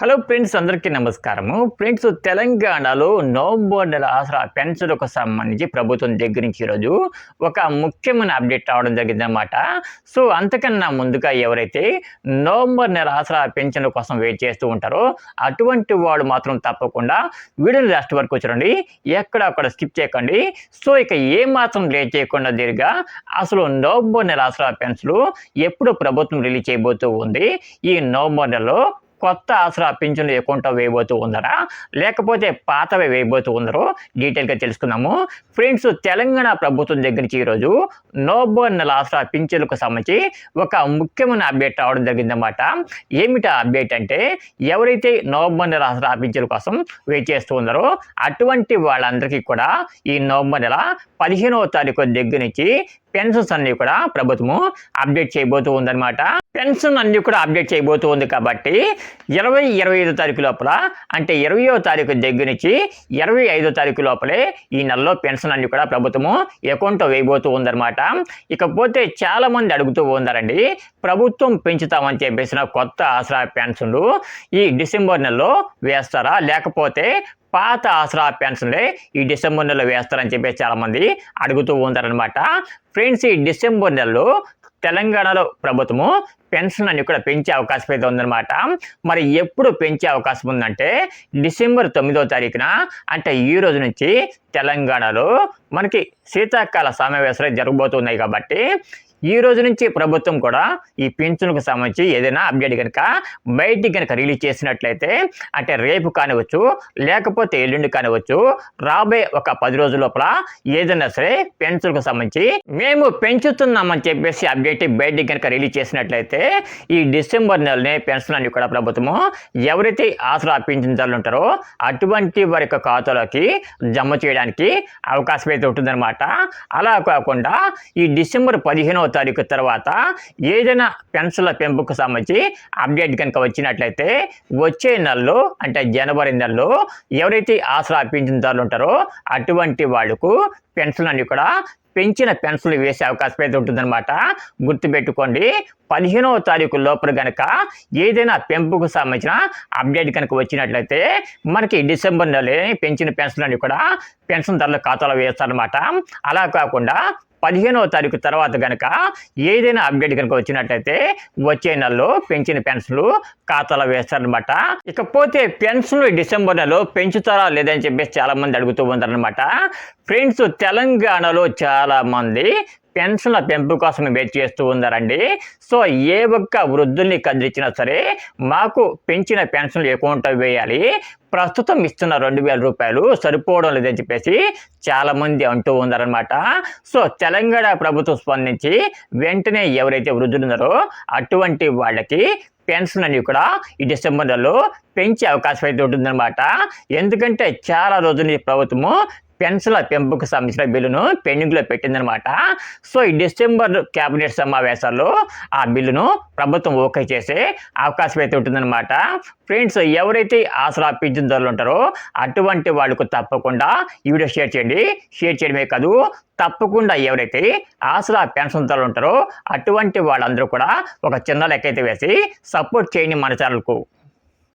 Hello friends అందరికీ నమస్కారము. Friends తెలంగాణలో నవంబర్ నెల ఆసరా పెన్షన్లకు సంబంధించి ప్రభుత్వం దగ్గర నుంచి ఈరోజు ఒక ముఖ్యమైన అప్డేట్ రావడం జరిగిందనమాట సో అంతకన్నా ముందుగా ఎవరైతే నవంబర్ నెల ఆసరా పెన్షన్ల కోసం వెయిట్ చేస్తూ ఉంటారో అటువంటి వాళ్ళు మాత్రం తప్పకుండా వీడియోని లాస్ట్ వరకు చూడండి. ఎక్కడ అక్కడ స్కిప్ చేయకండి. సో ఇక ఏ మాత్రం లేట్ చేయకుండా దీనిగా అసలు నవంబర్ నెల ఆసరా పెన్షన్లు ఎప్పుడు ప్రభుత్వం రిలీజ్ చేయబోతూ ఉంది? ఈ నవంబర్ నెలలో కొత్త ఆసరా పింఛన్లు అకౌంట్ వేయబోతూ ఉన్నారా? లేకపోతే పాతవి వేయబోతూ ఉన్నారో డీటెయిల్గా తెలుసుకుందాము. ఫ్రెండ్స్ తెలంగాణ ప్రభుత్వం దగ్గర నుంచి ఈరోజు నోబర్ నెల ఆసరా పింఛన్లకు సంబంధించి ఒక ముఖ్యమైన అప్డేట్ రావడం జరిగిందన్నమాట. ఏమిటా అప్డేట్ అంటే ఎవరైతే నవంబర్ నెల ఆసరా పింఛన్ల కోసం వెయిట్ చేస్తూ ఉన్నారో అటువంటి వాళ్ళందరికీ కూడా ఈ నవంబర్ నెల పదిహేనవ తారీఖు దగ్గర నుంచి పెన్షన్స్ అన్ని కూడా ప్రభుత్వము అప్డేట్ చేయబోతూ ఉందన్నమాట. పెన్షన్ అన్ని కూడా అప్డేట్ చేయబోతూ ఉంది కాబట్టి ఇరవై ఇరవై ఐదో తారీఖు లోపల అంటే ఇరవయో తారీఖు దగ్గర నుంచి ఇరవై ఐదో తారీఖు లోపలే ఈ నెలలో పెన్షన్ అన్ని కూడా ప్రభుత్వము అకౌంట్ వేయబోతూ ఉందన్నమాట. ఇకపోతే చాలా మంది అడుగుతూ ఉన్నారండి ప్రభుత్వం పెంచుతామని చెప్పేసిన కొత్త ఆసరా పెన్షన్లు ఈ డిసెంబర్ నెలలో వేస్తారా? లేకపోతే పాత ఆసరా పెన్షన్లే ఈ డిసెంబర్ నెలలో వేస్తారని చెప్పేసి చాలామంది అడుగుతూ ఉంటారనమాట ఫ్రెండ్స్ ఈ డిసెంబర్ నెలలో తెలంగాణలో ప్రభుత్వము పెన్షన్ అని కూడా పెంచే అవకాశం అయితే ఉందన్నమాట. మరి ఎప్పుడు పెంచే అవకాశం ఉందంటే డిసెంబర్ తొమ్మిదో తారీఖున అంటే ఈ రోజు నుంచి తెలంగాణలో మనకి శీతాకాల సమావేశాలు జరగబోతున్నాయి కాబట్టి ఈ రోజు నుంచి ప్రభుత్వం కూడా ఈ పింఛన్కు సంబంధించి ఏదైనా అప్డేట్ కనుక బయటికి కనుక రిలీజ్ చేసినట్లయితే అంటే రేపు కానివచ్చు లేకపోతే ఎల్లుండి కానివచ్చు రాబోయే ఒక పది రోజుల లోపల ఏదైనా సరే పెన్షన్కు సంబంధించి మేము పెంచుతున్నామని చెప్పేసి అప్డేట్ బయటికి కనుక రిలీజ్ చేసినట్లయితే ఈ డిసెంబర్ నెలనే పెన్షన్ అని కూడా ప్రభుత్వము ఎవరైతే ఆసరా పింఛన్దారులు ఉంటారో అటువంటి వారి యొక్క ఖాతాలోకి జమ చేయడానికి అవకాశం అయితే ఉంటుందన్నమాట. అలా కాకుండా ఈ డిసెంబర్ పదిహేనవ తారీఖు తర్వాత ఏదైనా పెన్షన్ల పెంపుకు సంబంధించి అప్డేట్ కనుక వచ్చినట్లయితే వచ్చే నెలలో అంటే జనవరి నెలలో ఎవరైతే ఆసరా పింఛన్దారులు ఉంటారో అటువంటి వాళ్ళకు పెన్షన్ అన్ని కూడా పెంచిన పెన్షన్లు వేసే అవకాశం అయితే ఉంటుందన్నమాట గుర్తుపెట్టుకోండి. పదిహేనవ తారీఖు లోపల కనుక ఏదైనా పెంపుకు సంబంధించిన అప్డేట్ కనుక వచ్చినట్లయితే మనకి డిసెంబర్ నెల పెంచిన పెన్షన్ అని కూడా పెన్షన్ ధరల ఖాతాలో వేస్తారనమాట అలా కాకుండా పదిహేనవ తారీఖు తర్వాత కనుక ఏదైనా అప్డేట్ కనుక వచ్చినట్లయితే వచ్చే నెలలో పెంచిన పెన్షన్లు ఖాతాలో వేస్తారనమాట ఇకపోతే పెన్షన్లు డిసెంబర్ నెలలో పెంచుతారా లేదని చెప్పేసి చాలామంది అడుగుతూ ఉంటారనమాట ఫ్రెండ్స్ తెలంగాణలో చాలామంది పెన్షన్ల పెంపు కోసం వెయిట్ చేస్తూ ఉన్నారండి సో ఏ ఒక్క వృద్ధుల్ని కదిలించినా సరే మాకు పెంచిన పెన్షన్లు అకౌంట్ వేయాలి. ప్రస్తుతం ఇస్తున్న రెండు వేల రూపాయలు సరిపోవడం లేదని చెప్పేసి చాలామంది అంటూ ఉన్నారనమాట సో తెలంగాణ ప్రభుత్వం స్పందించి వెంటనే ఎవరైతే వృద్ధులు ఉన్నారో అటువంటి వాళ్ళకి పెన్షన్ అని కూడా ఈ డిసెంబర్ నెలలో పెంచే అవకాశం అయితే ఉంటుందన్నమాట. ఎందుకంటే చాలా రోజుల నుంచి ప్రభుత్వము పెన్షన్ల పెంపుకు సంబంధించిన బిల్లును పెండింగ్లో పెట్టిందనమాట. సో ఈ డిసెంబర్ క్యాబినెట్ సమావేశాల్లో ఆ బిల్లును ప్రభుత్వం ఓకే చేసే అవకాశం అయితే ఉంటుందన్నమాట ఫ్రెండ్స్ ఎవరైతే ఆసరా పింఛన్దారులు ఉంటారో అటువంటి వాళ్ళకు తప్పకుండా ఈ వీడియో షేర్ చేయండి. షేర్ చేయడమే కాదు తప్పకుండా ఎవరైతే ఆసరా పెన్షన్దారులు ఉంటారో అటువంటి వాళ్ళందరూ కూడా ఒక చిన్న లెక్క అయితే వేసి సపోర్ట్ చేయండి మన ఛానల్కు.